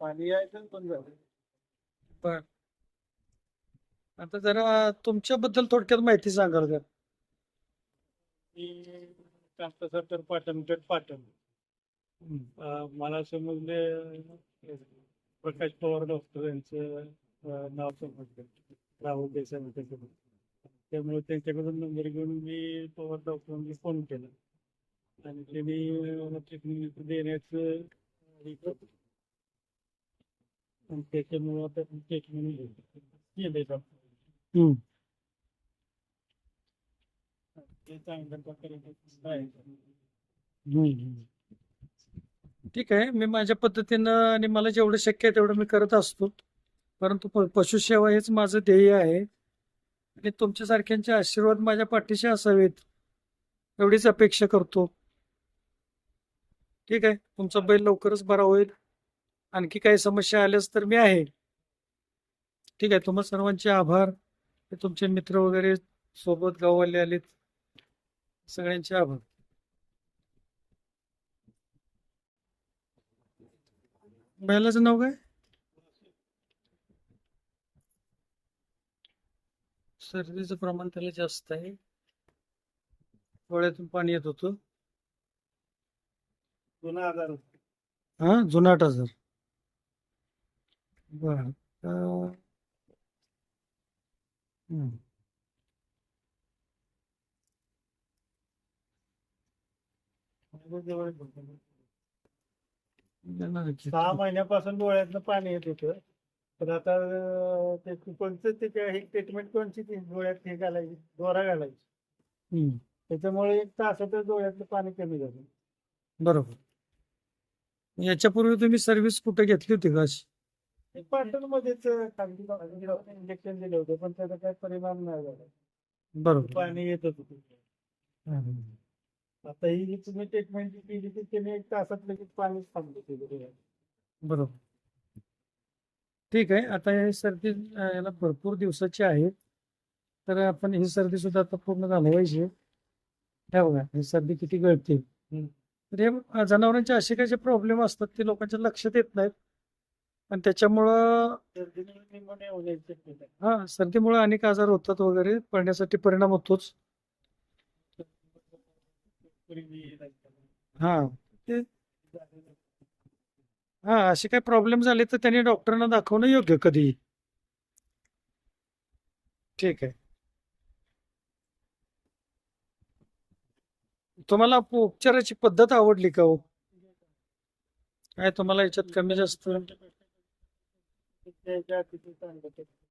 पाणी यायचं पण झालं बर. आता जरा तुमच्याबद्दल थोडक्यात माहिती सांगाल का? मी कांतासारखं पाटण गट पाटण. अं, मला समजले अं, प्रकाश पवार डॉक्टर यांचं अं, नाव समजलं. राहुल देसाई ते. त्यामुळे त्यांच्याकडून नंबर घेऊन मी पवार डॉक्टरांनी फोन केला. आणि त्यांनी ट्रीटमेंट देण्याचं त्याच्यामुळे ठीक आहे. मी माझ्या पद्धतीनं आणि मला जेवढं शक्य आहे तेवढं मी करत असतो. परंतु पशुसेवा हेच माझं ध्येय आहे. आणि तुमच्यासारख्यांचे आशीर्वाद माझ्या पाठीशी असावेत. एवढीच अपेक्षा करतो. ठीक आहे. तुमचा बैल लवकरच बरा होईल. आणखी काही समस्या आल्यास तर मी आहे. ठीक आहे. तुम्हा सर्वांचे आभार. तुमचे मित्र वगैरे सोबत गाववाले आलेत. सगळ्यांचे आभार. बैलाचं नाव काय? सर्दीचं प्रमाण त्याला जास्त आहे. डोळ्यातून पाणी येत होतं. हा? जुनाट आजार बर. सहा महिन्यापासून डोळ्यातनं पाणी येत होतं. पण आता ते कोणतं त्याच्या हे ट्रीटमेंट कोणची ती डोळ्यात हे घालायची दोरा घालायची. हम्म, त्याच्यामुळे एक तासातच डोळ्यातलं पाणी कमी झालं. बरोबर. याच्यापूर्वी तुम्ही सर्व्हिस कुठे घेतली होती का अशी ते पाटणमध्येच खाजगी इंजेक्शन दिले होते पण त्याचा काही परिणाम नाही झाला बरोबर पाणी येत होतं हम्म. आता ही जी तुम्ही ट्रीटमेंट केली ती त्याने एक तासात लगेच पाणी थांबलं. बरोबर ठीक आहे आता हे सर्दी अं, याला भरपूर दिवसाची आहे तर आपण ही सर्दी सुद्धा आता पूर्ण घालवायची. हे बघा ही सर्दी किती गळते हम्म. तर हे जनावरांचे असे काही जे प्रॉब्लेम असतात ते लोकांच्या लक्षात येत नाहीत. आणि त्याच्यामुळं हा सर्दीमुळे अनेक आजार होतात वगैरे पडण्यासाठी परिणाम होतोच. हा ते हा असे काही प्रॉब्लेम झाले तर त्यांनी डॉक्टरांना दाखवणं योग्य कधी ठीक आहे. तुम्हाला उपचाराची पद्धत आवडली का हो? काय तुम्हाला याच्यात कमी जास्त?